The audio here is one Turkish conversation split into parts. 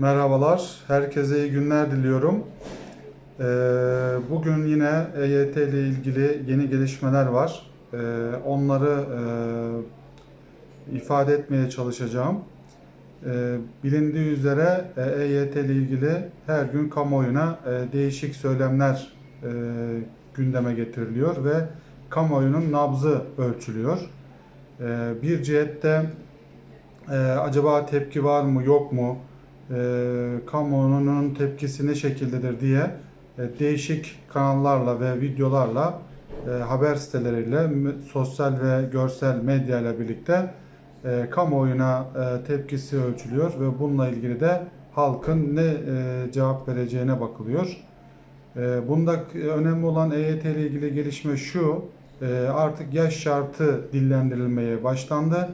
Merhabalar, herkese iyi günler diliyorum. Ee, Bugün yine EYT ile ilgili yeni gelişmeler var. Ee, Onları e, ifade etmeye çalışacağım. Ee, Bilindiği üzere e, EYT ile ilgili her gün kamuoyuna e, değişik söylemler e, gündeme getiriliyor ve kamuoyunun nabzı ölçülüyor. Bir cihette e, acaba tepki var mı yok mu? E, kamuoyunun tepkisi ne şekildedir diye e, değişik kanallarla ve videolarla e, haber siteleriyle sosyal ve görsel medya ile birlikte e, kamuoyuna e, tepkisi ölçülüyor ve bununla ilgili de halkın ne e, cevap vereceğine bakılıyor. E, bunda önemli olan EYT ile ilgili gelişme şu, e, artık yaş şartı dillendirilmeye başlandı.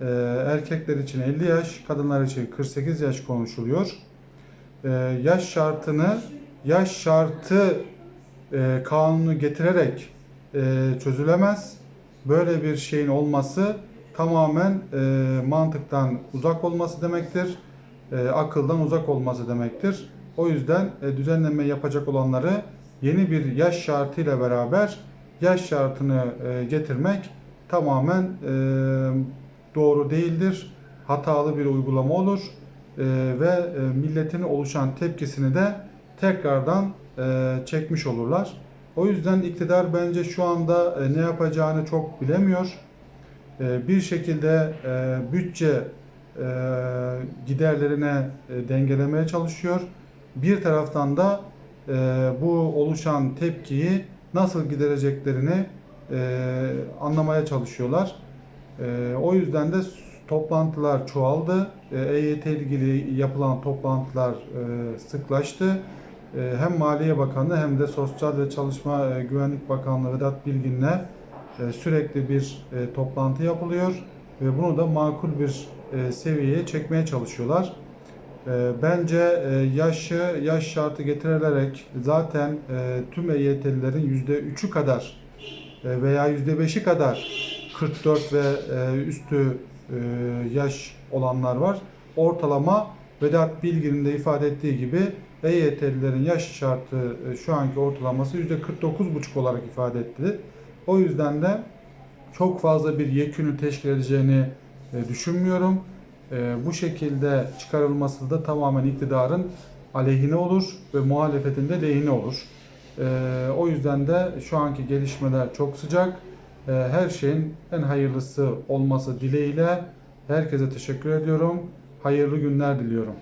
Ee, erkekler için 50 yaş, kadınlar için 48 yaş konuşuluyor. Ee, yaş şartını, yaş şartı e, kanunu getirerek e, çözülemez. Böyle bir şeyin olması tamamen e, mantıktan uzak olması demektir. E, akıldan uzak olması demektir. O yüzden e, düzenleme yapacak olanları yeni bir yaş şartıyla beraber yaş şartını e, getirmek tamamen e, doğru değildir. Hatalı bir uygulama olur E, ve e, milletin oluşan tepkisini de tekrardan e, çekmiş olurlar. O yüzden iktidar bence şu anda e, ne yapacağını çok bilemiyor. E, bir şekilde e, bütçe e, giderlerine e, dengelemeye çalışıyor. Bir taraftan da e, bu oluşan tepkiyi nasıl gidereceklerini e, anlamaya çalışıyorlar. E, o yüzden de toplantılar çoğaldı. E, EYT ilgili yapılan toplantılar e, sıklaştı. E, hem Maliye Bakanı hem de Sosyal ve Çalışma e, Güvenlik Bakanlığı Vedat Bilgin'le e, sürekli bir e, toplantı yapılıyor ve bunu da makul bir e, seviyeye çekmeye çalışıyorlar. E, Bence e, yaşı yaş şartı getirilerek zaten e, tüm EYT'lilerin %3'ü kadar e, veya %5'i kadar 44 ve e, üstü e, yaş olanlar var. Ortalama Vedat Bilgin'in de ifade ettiği gibi EYT'lilerin yaş şartı e, şu anki ortalaması %49,5 olarak ifade etti. O yüzden de çok fazla bir yekünü teşkil edeceğini düşünmüyorum. Bu şekilde çıkarılması da tamamen iktidarın aleyhine olur ve muhalefetin de lehine olur. O yüzden de şu anki gelişmeler çok sıcak. E, Her şeyin en hayırlısı olması dileğiyle herkese teşekkür ediyorum. Hayırlı günler diliyorum.